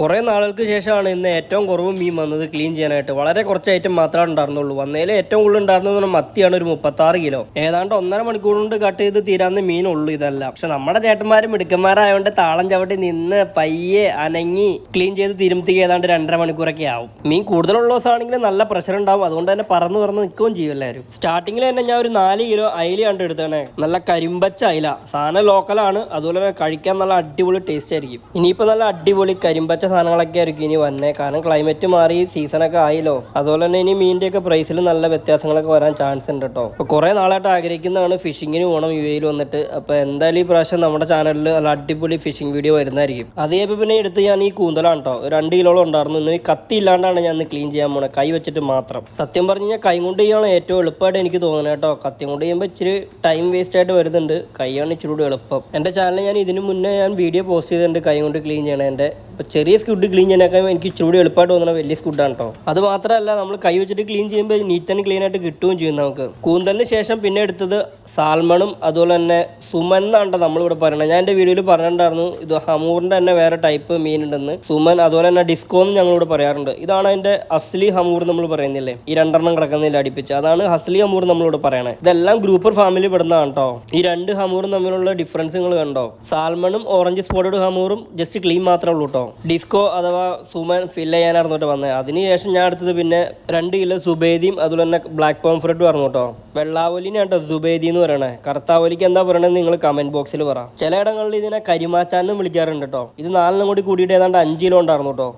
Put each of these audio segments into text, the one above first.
കുറേ നാളുകൾക്ക് ശേഷമാണ് ഇന്ന് ഏറ്റവും കുറവ് മീൻ വന്നത് ക്ലീൻ ചെയ്യാനായിട്ട്. വളരെ കുറച്ച് ഐറ്റം മാത്രമേ ഉണ്ടായിരുന്നുള്ളൂ. വന്നതിൽ ഏറ്റവും കൂടുതൽ ഉണ്ടായിരുന്നത് മത്തിയാണ് ഒരു മുപ്പത്താറ് കിലോ. ഏതാണ്ട് ഒന്നര മണിക്കൂർ കൊണ്ട് കട്ട് ചെയ്ത് തീരാവുന്ന മീനുള്ളൂ ഇതല്ല. പക്ഷെ നമ്മുടെ ചേട്ടന്മാരും മിടുക്കന്മാരായതുകൊണ്ട് താളം ചവിട്ടി നിന്ന് പയ്യെ അനങ്ങി ക്ലീൻ ചെയ്ത് തിരുമ്പത്തിക്ക് ഏതാണ്ട് രണ്ടര മണിക്കൂറൊക്കെ ആവും. മീൻ കൂടുതലുള്ള ദിവസമാണെങ്കിൽ നല്ല പ്രഷർ ഉണ്ടാവും. അതുകൊണ്ട് തന്നെ പറന്ന് പറന്ന് നിൽക്കുകയും ചെയ്യും എല്ലാവരും. സ്റ്റാർട്ടിങ്ങിൽ തന്നെ ഞാൻ ഒരു നാല് കിലോ അയില കണ്ട് എടുത്താണ് നല്ല കരിമ്പച്ച അയില. സാധനം ലോക്കലാണ് അതുപോലെ തന്നെ കഴിക്കാൻ നല്ല അടിപൊളി ടേസ്റ്റ് ആയിരിക്കും. ഇനിയിപ്പോൾ നല്ല അടിപൊളി കരിമ്പച്ച സാധനങ്ങളൊക്കെ ആയിരിക്കും ഇനി വന്നേ. കാരണം ക്ലൈമറ്റ് മാറി സീസണൊക്കെ ആയില്ലോ. അതുപോലെ തന്നെ ഇനി മീനിന്റെ ഒക്കെ പ്രൈസിൽ നല്ല വ്യത്യാസങ്ങളൊക്കെ വരാൻ ചാൻസ് ഉണ്ട് കേട്ടോ അപ്പോൾ കുറേ നാളായിട്ട് ആഗ്രഹിക്കുന്നതാണ് ഫിഷിങ്ങിന് പോകണം യു എയിൽ വന്നിട്ട്. അപ്പോൾ എന്തായാലും ഈ പ്രാവശ്യം നമ്മുടെ ചാനലിൽ നല്ല അടിപൊളി ഫിഷിംഗ് വീഡിയോ വരുന്നതായിരിക്കും. കഴിഞ്ഞപ്പോൾ പിന്നെ എടുത്ത് ഞാൻ ഈ കൂന്തലാണ് കേട്ടോ രണ്ട് കിലോളം ഉണ്ടായിരുന്നു. ഇന്ന് ഈ കത്തി ഇല്ലാണ്ടാണ് ഞാൻ ക്ലീൻ ചെയ്യാൻ പോണത് കൈ വെച്ചിട്ട് മാത്രം. സത്യം പറഞ്ഞു കഴിഞ്ഞാൽ കൈ കൊണ്ട് ചെയ്യാണ് ഏറ്റവും എളുപ്പമായിട്ട് എനിക്ക് തോന്നുന്നത് കേട്ടോ കത്തി കൊണ്ട് ചെയ്യുമ്പോൾ ഇച്ചിരി ടൈം വേസ്റ്റ് ആയിട്ട് വരുന്നുണ്ട്. കൈയാണ് ഇച്ചിരി കൂടി എളുപ്പം. എന്റെ ചാനലിൽ ഞാൻ ഇതിനു മുന്നേ ഞാൻ വീഡിയോ പോസ്റ്റ് ചെയ്തിട്ടുണ്ട് കൈ കൊണ്ട് ക്ലീൻ ചെയ്യണേ എന്റെ ചെറിയ സ്കുഡ് ക്ലീൻ ചെയ്യാനൊക്കെ എനിക്ക് ഇച്ചിരി കൂടി എളുപ്പമായിട്ട് തോന്നുന്ന വലിയ സ്കുഡാണ് കേട്ടോ അത് മാത്രമല്ല നമ്മൾ കൈ വെച്ചിട്ട് ക്ലീൻ ചെയ്യുമ്പോൾ നീറ്റ് ആൻഡ് ക്ലീൻ ആയിട്ട് കിട്ടുകയും ചെയ്യും നമുക്ക്. കൂന്തലിന് ശേഷം പിന്നെ എടുത്തത് സാൽമണും അതുപോലെ തന്നെ സുമൻ എന്നാണ് നമ്മളിവിടെ പറയുന്നത് ഞാൻ എന്റെ വീഡിയോയിൽ പറഞ്ഞിട്ടുണ്ടായിരുന്നു ഇത് ഹമൂറിന്റെ തന്നെ വേറെ ടൈപ്പ് മീൻ ഉണ്ടെന്ന്. സുമൻ അതുപോലെ തന്നെ ഡിസ്കോ എന്ന് ഞങ്ങളിവിടെ പറയാറുണ്ട്. ഇതാണ് അതിന്റെ അസ്ലി ഹമൂർ നമ്മൾ പറയുന്നില്ലേ? ഈ രണ്ടെണ്ണം കിടക്കുന്നതിൽ അടുപ്പിച്ച്. അതാണ് ഹസ്ലി ഹമൂർ നമ്മളിവിടെ പറയണേ ഇതെല്ലാം ഗ്രൂപ്പർ ഫാമിലി പെടുന്നതാണ് കേട്ടോ ഈ രണ്ട് ഹമൂറും തമ്മിലുള്ള ഡിഫറൻസ് നിങ്ങൾ കണ്ടോ? സാൽമണും ഓറഞ്ച് സ്പോട്ടഡ് ഹമൂറും ജസ്റ്റ് ക്ലീൻ മാത്രമേ ഉള്ളൂ കേട്ടോ ഡിസ്കോ അഥവാ സുമൻ ഫില്ല് ചെയ്യാനായിരുന്നു കേട്ടോ വന്നത് അതിനുശേഷം ഞാൻ എടുത്തത് പിന്നെ രണ്ട് കിലോ സുബേദിയും അതുപോലെ തന്നെ ബ്ലാക്ക് പോംഫ്രറ്റും പറഞ്ഞു കേട്ടോ. വെള്ളാവലിനാണ് കേട്ടോ സുബേദി എന്ന് പറയണേ. കറുത്താവലിക്ക് എന്താ പറയണത് നിങ്ങൾ കമന്റ് ബോക്സിൽ പറ. ചിലയിടങ്ങളിൽ ഇതിനെ കരിമാച്ചാനും വിളിക്കാറുണ്ട് കേട്ടോ. ഇത് നാലിനും കൂടി കൂടിയിട്ട് ഏതാണ്ട് അഞ്ച് കിലോ ഉണ്ടായിരുന്നു കേട്ടോ.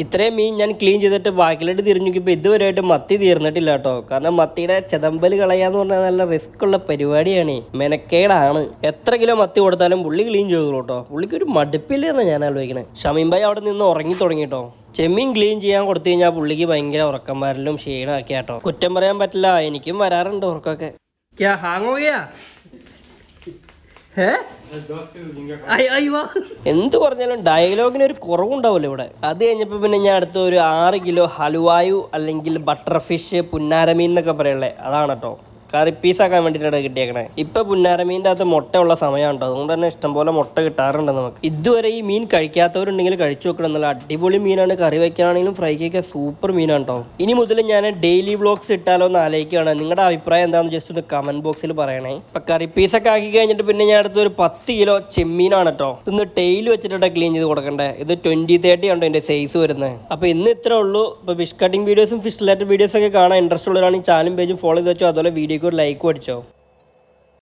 ഇത്രയും മീൻ ഞാൻ ക്ലീൻ ചെയ്തിട്ട് ബാക്കിലോട്ട് തിരിഞ്ഞു നോക്കിയപ്പോൾ ഇതുവരെയായിട്ട് മത്തി തീർന്നിട്ടില്ല കേട്ടോ കാരണം മത്തിയുടെ ചെതമ്പൽ കളയാന്ന് പറഞ്ഞാൽ നല്ല റിസ്ക് ഉള്ള പരിപാടിയാണ്. മെനക്കേടാണ്. എത്ര കിലോ മത്തി കൊടുത്താലും പുള്ളി ക്ലീൻ ചെയ്തോളൂ കേട്ടോ പുള്ളിക്ക് ഒരു മടുപ്പില്ലെന്ന് ഞാൻ ആലോചിക്കണേ. ഷമീം ഭായി അവിടെ നിന്ന് ഉറങ്ങി തുടങ്ങി ചെമ്മീൻ ക്ലീൻ ചെയ്യാൻ കൊടുത്തു കഴിഞ്ഞാൽ പുള്ളിക്ക് ഭയങ്കര ഉറക്കം വരലും ക്ഷീണമൊക്കെ കേട്ടോ കുറ്റം പറയാൻ പറ്റില്ല. എനിക്കും വരാറുണ്ട് ഉറക്കമൊക്കെ. ക്യാ ഹാങ് എന്ത് പറഞ്ഞാലും ഡയലോഗിന് ഒരു കുറവുണ്ടാവില്ല ഇവിടെ. അത് കഴിഞ്ഞപ്പോൾ പിന്നെ ഞാൻ അടുത്ത ഒരു ആറ് കിലോ ഹലുവായു അല്ലെങ്കിൽ ബട്ടർഫിഷ് പുന്നാരമീൻ എന്നൊക്കെ പറയല്ലേ അതാണ് കേട്ടോ. കറി പീസാക്കാൻ വേണ്ടിയിട്ടാണ് കിട്ടിയേക്കണേ. ഇപ്പൊ പുന്നാരമീന്റെ അകത്ത് മുട്ട ഉള്ള സമയമുണ്ടോ അതുകൊണ്ട് തന്നെ ഇഷ്ടംപോലെ മുട്ട കിട്ടാറുണ്ട് നമുക്ക്. ഇതുവരെ ഈ മീൻ കഴിക്കാത്തവരുണ്ടെങ്കിൽ കഴിച്ചു നോക്കണം നല്ല അടിപൊളി മീനാണ് കറി വയ്ക്കാനാണെങ്കിലും ഫ്രൈക്കൊക്കെ സൂപ്പർ മീനാണ് കേട്ടോ ഇനി മുതൽ ഞാൻ ഡെയിലി വ്ളോഗ്സ് ഇട്ടാലോ എന്ന് ആലോചിക്കുകയാണ്. നിങ്ങളുടെ അഭിപ്രായം എന്താണെന്ന് ജസ്റ്റ് ഒന്ന് കമന്റ് ബോക്സിൽ പറയണേ. ഇപ്പൊ കറി പീസൊക്കെ ആക്കി കഴിഞ്ഞിട്ട് പിന്നെ ഞാൻ അടുത്ത് ഒരു പത്ത് കിലോ ചെമ്മീനാണ് കേട്ടോ ഇന്ന് ടെയിൽ വെച്ചിട്ടാണ് ക്ലീൻ ചെയ്ത് കൊടുക്കണ്ടേ. ഇത് ട്വന്റി തേർട്ടി ആണ് ഇതിന്റെ സൈസ് വരുന്നത്. അപ്പൊ ഇന്ന് ഇത്രേ ഉള്ളൂ. ഇപ്പൊ ഫിഷ് കട്ടിംഗ് വീഡിയോസും ഫിഷ് റിലേറ്റഡ് വീഡിയോസ് ഒക്കെ കാണാൻ ഇൻട്രസ്റ്റ് ഉള്ളവരാണെങ്കിൽ ചാനലും പേജും ഫോളോ ചെയ്ത് വെച്ചോ. അതുപോലെ വീഡിയോക്ക് ഒരു ലൈക്ക് അടിച്ചോ?